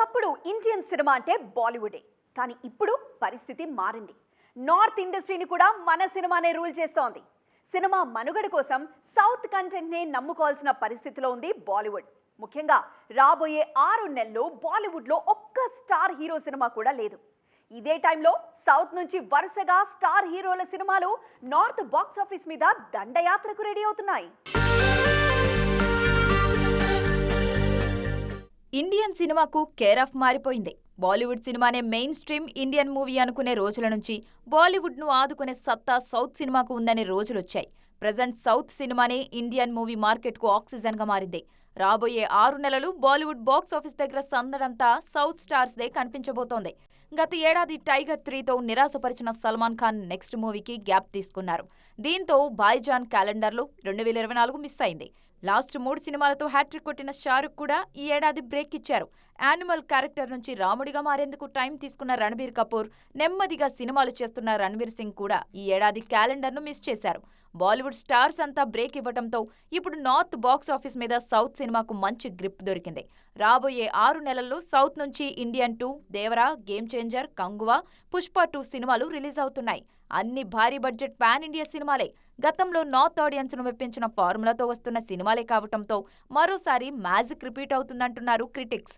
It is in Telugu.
ఒకప్పుడు ఇండియన్ సినిమా అంటే బాలీవుడే. కానీ ఇప్పుడు పరిస్థితి మారింది. నార్త్ ఇండస్ట్రీని కూడా మన సినిమానే రూల్ చేస్తోంది. సినిమా మనుగడ కోసం సౌత్ కంటెంట్నే నమ్ముకోవాల్సిన పరిస్థితిలో ఉంది బాలీవుడ్. ముఖ్యంగా రాబోయే ఆరు నెలల్లో బాలీవుడ్లో ఒక్క స్టార్ హీరో సినిమా కూడా లేదు. ఇదే టైంలో సౌత్ నుంచి వరుసగా స్టార్ హీరోల సినిమాలు నార్త్ బాక్స్ ఆఫీస్ మీద దండయాత్రకు రెడీ అవుతున్నాయి. ఇండియన్ సినిమాకు కేర్ ఆఫ్ మారిపోయింది. బాలీవుడ్ సినిమానే మెయిన్ స్ట్రీమ్ ఇండియన్ మూవీ అనుకునే రోజుల నుంచి బాలీవుడ్ను ఆదుకునే సత్తా సౌత్ సినిమాకు ఉందనే రోజులొచ్చాయి. ప్రజెంట్ సౌత్ సినిమానే ఇండియన్ మూవీ మార్కెట్కు ఆక్సిజన్గా మారింది. రాబోయే ఆరు నెలలు బాలీవుడ్ బాక్స్ ఆఫీస్ దగ్గర సందడంతా సౌత్ స్టార్స్దే కనిపించబోతోంది. గత ఏడాది టైగర్ త్రీతో నిరాశపరిచిన సల్మాన్ ఖాన్ నెక్స్ట్ మూవీకి గ్యాప్ తీసుకున్నారు. దీంతో భాయ్జాన్ క్యాలెండర్లో రెండు వేల ఇరవై నాలుగు మిస్ అయింది. లాస్ట్ మూడు సినిమాలతో హ్యాట్రిక్ కొట్టిన షారుఖ్ కూడా ఈ ఏడాది బ్రేక్ ఇచ్చారు. యానిమల్ క్యారెక్టర్ నుంచి రాముడిగా మారేందుకు టైం తీసుకున్న రణబీర్ కపూర్ నెమ్మదిగా సినిమాలు చేస్తున్న రణబీర్ సింగ్ కూడా ఈ ఏడాది క్యాలెండర్ను మిస్ చేశారు. బాలీవుడ్ స్టార్స్ అంతా బ్రేక్ ఇవ్వడంతో ఇప్పుడు నార్త్ బాక్స్ ఆఫీస్ మీద సౌత్ సినిమాకు మంచి గ్రిప్ దొరికింది. రాబోయే ఆరు నెలల్లో సౌత్ నుంచి Indian two Devara Game Changer Kanguva Pushpa two సినిమాలు రిలీజ్ అవుతున్నాయి. అన్ని భారీ బడ్జెట్ పాన్ ఇండియా సినిమాలే. గతంలో నార్త్ ఆడియన్స్ను మెప్పించిన ఫార్ములాతో వస్తున్న సినిమాలే కావటంతో మరోసారి మ్యాజిక్ రిపీట్ అవుతుందంటున్నారు క్రిటిక్స్.